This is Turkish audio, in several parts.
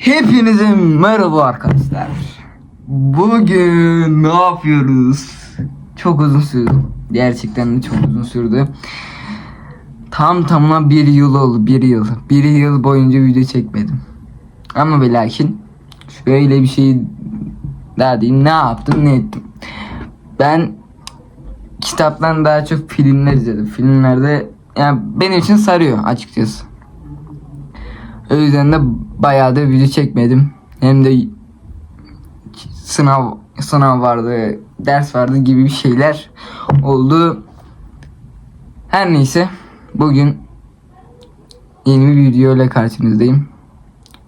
Hepinize merhaba arkadaşlar. Bugün ne yapıyoruz? Çok uzun sürdü. Gerçekten de çok uzun sürdü. Tam tamına bir yıl oldu. Bir yıl. Bir yıl boyunca video çekmedim. Ama ve lakin şöyle bir şey daha diyeyim. Ne yaptım ne ettim. Ben kitaptan daha çok filmler izledim. Filmlerde yani benim için sarıyor açıkçası. O yüzden de bayağı da video çekmedim. Hem de sınav sınav vardı, ders vardı gibi bir şeyler oldu. Her neyse bugün yeni bir video ile karşınızdayım.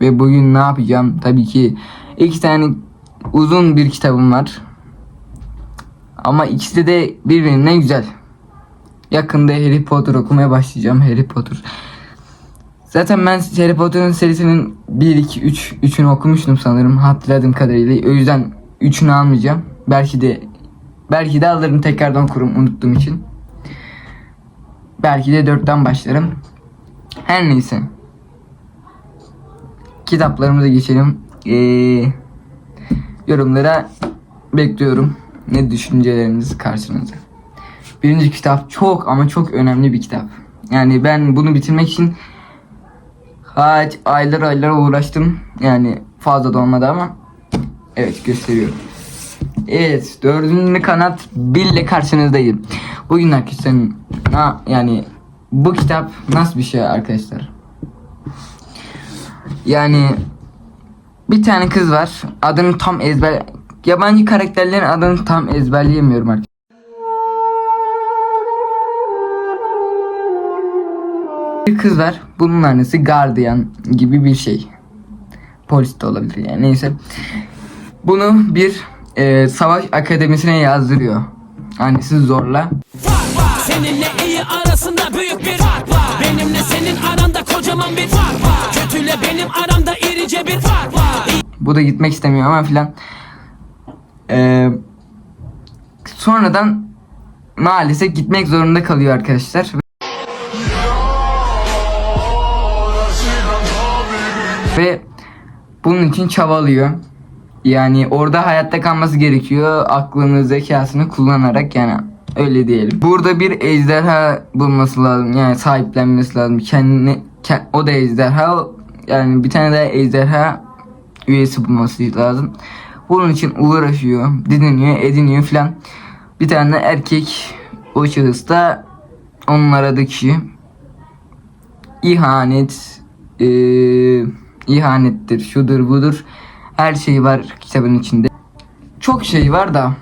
Ve bugün ne yapacağım? Tabii ki iki tane uzun bir kitabım var. Ama ikisi de birbirinden güzel. Yakında Harry Potter okumaya başlayacağım. Harry Potter. Zaten ben Harry Potter'ın serisinin 1, 2, 3, 3'ünü okumuştum sanırım hatırladığım kadarıyla. O yüzden 3'ünü almayacağım. Belki de belki de alırım tekrardan kurum unuttuğum için. Belki de 4'ten başlarım. Her neyse. Kitaplarımıza geçelim. Ee, yorumlara bekliyorum. Ne düşünceleriniz karşınıza. Birinci kitap çok ama çok önemli bir kitap. Yani ben bunu bitirmek için kaç aylar aylar uğraştım. Yani fazla da olmadı ama evet gösteriyorum. Evet dördüncü kanat Bill ile karşınızdayım. Bugün arkadaşlar na, yani bu kitap nasıl bir şey arkadaşlar? Yani bir tane kız var. Adını tam ezber yabancı karakterlerin adını tam ezberleyemiyorum artık. Bir kız var. Bunun annesi gardiyan gibi bir şey. Polis de olabilir yani neyse. Bunu bir e, savaş akademisine yazdırıyor. Annesi zorla. Seninle iyi arasında büyük bir fark var Benimle senin aranda kocaman bir fark var Kötüyle benim aramda irice bir fark var Bu da gitmek istemiyor ama filan. E, sonradan maalesef gitmek zorunda kalıyor arkadaşlar. Ve bunun için çabalıyor. Yani orada hayatta kalması gerekiyor. Aklını, zekasını kullanarak yani öyle diyelim. Burada bir ejderha bulması lazım. Yani sahiplenmesi lazım. Kendine ke- o da ejderha. Yani bir tane daha ejderha üyesi bulması lazım. Bunun için uğraşıyor, didiniyor, ediniyor filan. Bir tane erkek o şahıs da onun aradığı kişi ihanet, eee ihanettir, şudur budur. Her şey var kitabın içinde. Çok şey var da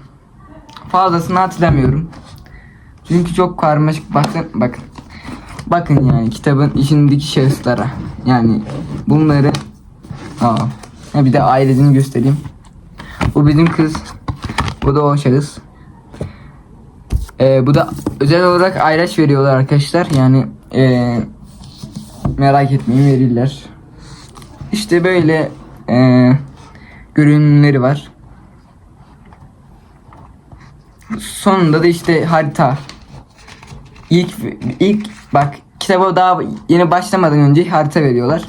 fazlasını hatırlamıyorum. Çünkü çok karmaşık bakın bakın. Bakın yani kitabın içindeki şahıslara. Yani bunları Aa. Bir de ailesini göstereyim. Bu bizim kız. Bu da o şahıs. Ee, bu da özel olarak ayraç veriyorlar arkadaşlar. Yani ee, merak etmeyin verirler. İşte böyle ee, görünümleri var. Sonunda da işte harita. İlk ilk bak kitaba daha yeni başlamadan önce harita veriyorlar.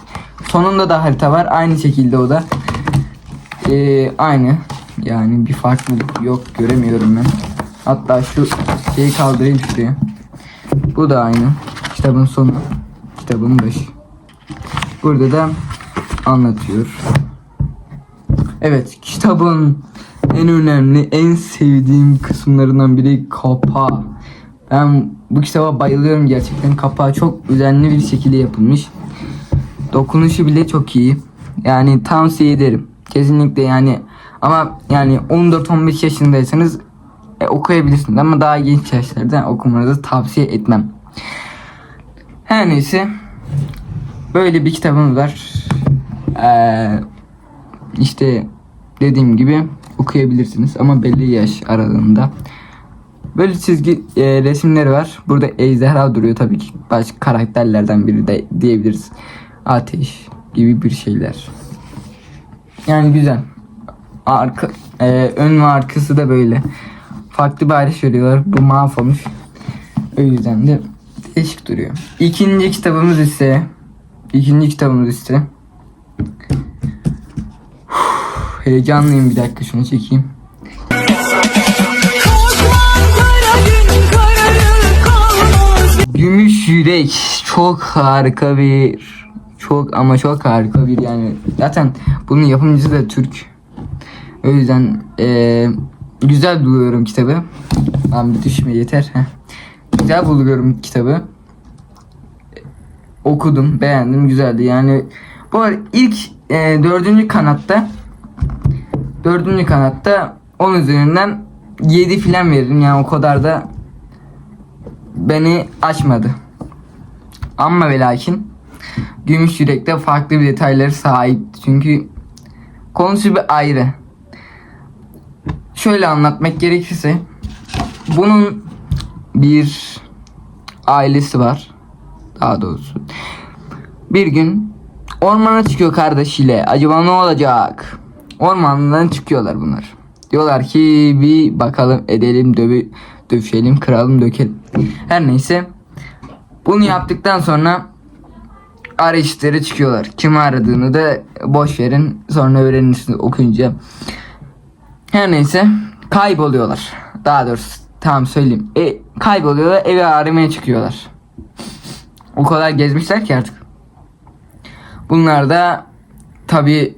Sonunda da harita var. Aynı şekilde o da. Ee, aynı. Yani bir farklılık yok göremiyorum ben. Hatta şu şeyi kaldırayım şuraya. Bu da aynı. Kitabın sonu. Kitabın başı. Burada da anlatıyor. Evet kitabın en önemli, en sevdiğim kısımlarından biri kapağı. Ben bu kitaba bayılıyorum gerçekten. Kapağı çok özenli bir şekilde yapılmış. Dokunuşu bile çok iyi. Yani tavsiye ederim. Kesinlikle yani ama yani 14-15 yaşındaysanız e, okuyabilirsiniz ama daha genç yaşlarda okumanızı tavsiye etmem. Her neyse böyle bir kitabımız var. Ee, işte dediğim gibi okuyabilirsiniz ama belli yaş aralığında. Böyle çizgi e, resimleri var. Burada ejderha duruyor tabii ki. Başka karakterlerden biri de diyebiliriz. Ateş gibi bir şeyler. Yani güzel. Arka, e, ön ve arkası da böyle. Farklı bir ayrış veriyorlar. Bu mahvolmuş. O yüzden de değişik duruyor. İkinci kitabımız ise ikinci kitabımız ise heyecanlıyım bir dakika şunu çekeyim. Gümüş Yürek çok harika bir çok ama çok harika bir yani zaten bunun yapımcısı da Türk. O yüzden eee, güzel buluyorum kitabı. Bir düşme yeter. Heh. Güzel buluyorum kitabı. Okudum, beğendim, güzeldi. Yani bu ilk eee, dördüncü kanatta dördüncü kanatta 10 üzerinden 7 filan veririm. Yani o kadar da beni açmadı. Ama ve lakin Gümüş Yürek'te farklı bir detayları sahip. Çünkü konusu bir ayrı. Şöyle anlatmak gerekirse bunun bir ailesi var. Daha doğrusu. Bir gün ormana çıkıyor kardeşiyle. Acaba ne olacak? Ormandan çıkıyorlar bunlar. Diyorlar ki bir bakalım edelim dövü dövüşelim kıralım dökelim. Her neyse. Bunu yaptıktan sonra arayışları çıkıyorlar. Kimi aradığını da boş verin. Sonra öğrenirsiniz okuyunca. Her neyse kayboluyorlar. Daha doğrusu tamam söyleyeyim. E, kayboluyorlar evi aramaya çıkıyorlar. O kadar gezmişler ki artık. Bunlar da tabi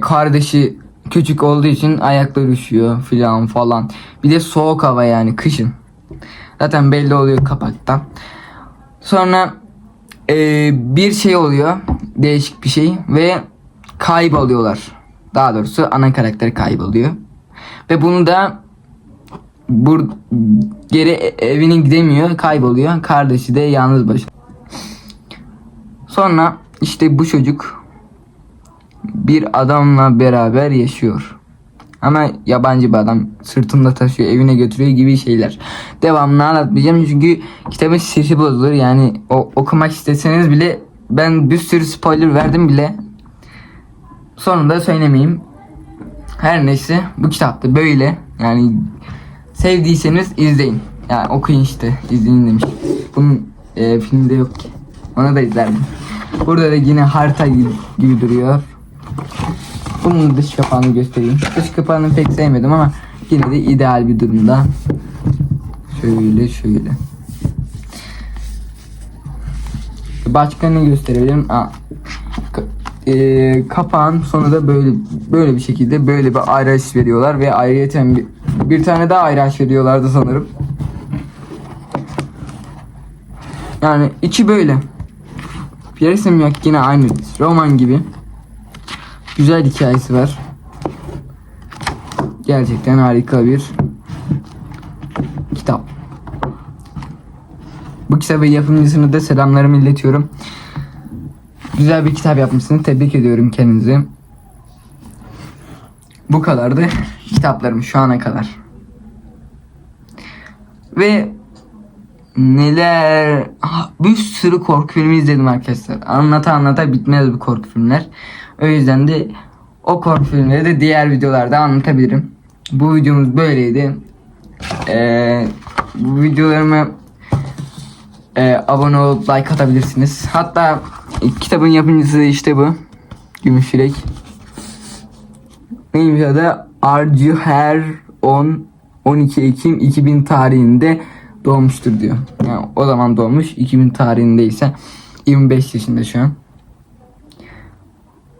kardeşi küçük olduğu için ayakları üşüyor filan falan. Bir de soğuk hava yani kışın. Zaten belli oluyor kapaktan. Sonra e, bir şey oluyor. Değişik bir şey ve kayboluyorlar. Daha doğrusu ana karakter kayboluyor. Ve bunu da bur geri e- evine gidemiyor, kayboluyor. Kardeşi de yalnız başına. Sonra işte bu çocuk bir adamla beraber yaşıyor. Ama yabancı bir adam sırtında taşıyor evine götürüyor gibi şeyler. Devamını anlatmayacağım çünkü kitabın sesi bozulur yani o, okumak isteseniz bile ben bir sürü spoiler verdim bile. Sonunda söylemeyeyim. Her neyse bu kitapta böyle yani sevdiyseniz izleyin. Yani okuyun işte izleyin demiş. Bunun e, filmde yok ki. Onu da izlerdim. Burada da yine harita gibi, duruyor. Bunun dış kapağını göstereyim. Dış kapağını pek sevmedim ama yine de ideal bir durumda. Şöyle şöyle. Başka ne gösterebilirim? Aa, e, kapağın sonu da böyle böyle bir şekilde böyle bir ayraç veriyorlar ve ayrıyeten bir, bir tane daha ayraç veriyorlardı sanırım. Yani içi böyle. Bir resim yok yine aynı roman gibi. Güzel hikayesi var. Gerçekten harika bir kitap. Bu kitabın yapımcısını da selamlarımı iletiyorum. Güzel bir kitap yapmışsınız. Tebrik ediyorum kendinizi. Bu kadardı kitaplarım şu ana kadar. Ve neler bir sürü korku filmi izledim arkadaşlar. Anlata anlata bitmez bu korku filmler. O yüzden de o korku filmleri de diğer videolarda anlatabilirim. Bu videomuz böyleydi. Ee, bu videolarıma e, abone olup like atabilirsiniz. Hatta kitabın yapımcısı işte bu. Gümüş Yürek. Neymiş adı? Arju Her 10 12 Ekim 2000 tarihinde doğmuştur diyor. Yani o zaman doğmuş. 2000 tarihindeyse 25 yaşında şu an.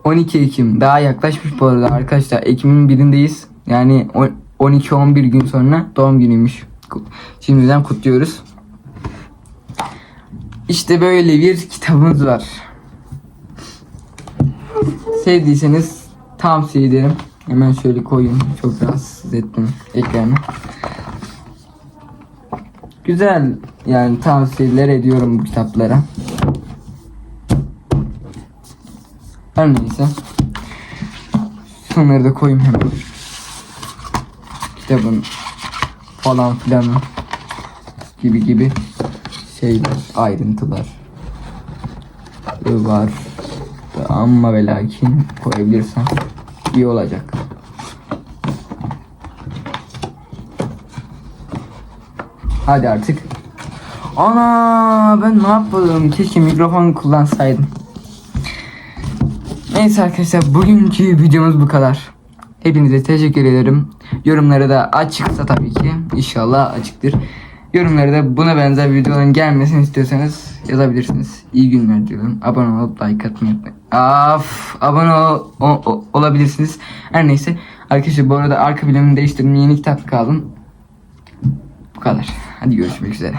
12 Ekim daha yaklaşmış bu arada arkadaşlar. Ekim'in birindeyiz. Yani 12-11 gün sonra doğum günüymüş. Şimdiden kutluyoruz. İşte böyle bir kitabımız var. Sevdiyseniz tavsiye ederim. Hemen şöyle koyayım. Çok rahatsız ettim ekranı. Güzel yani tavsiyeler ediyorum bu kitaplara. Her neyse. Şunları da koyayım hemen. Kitabın falan filan gibi gibi şeyler, ayrıntılar var. Ama ve lakin koyabilirsem iyi olacak. Hadi artık. Ana ben ne yapalım? Keşke mikrofon kullansaydım. Neyse arkadaşlar bugünkü videomuz bu kadar. Hepinize teşekkür ederim. Yorumları da açıksa tabii ki. İnşallah açıktır. Yorumları da buna benzer videoların gelmesini istiyorsanız yazabilirsiniz. İyi günler diyorum. Abone olup like atmayı unutmayın. Abone ol, o- o- olabilirsiniz. Her neyse. Arkadaşlar bu arada arka planını değiştirdim. Yeni kitap kaldım. Kadar. Hadi görüşmek üzere.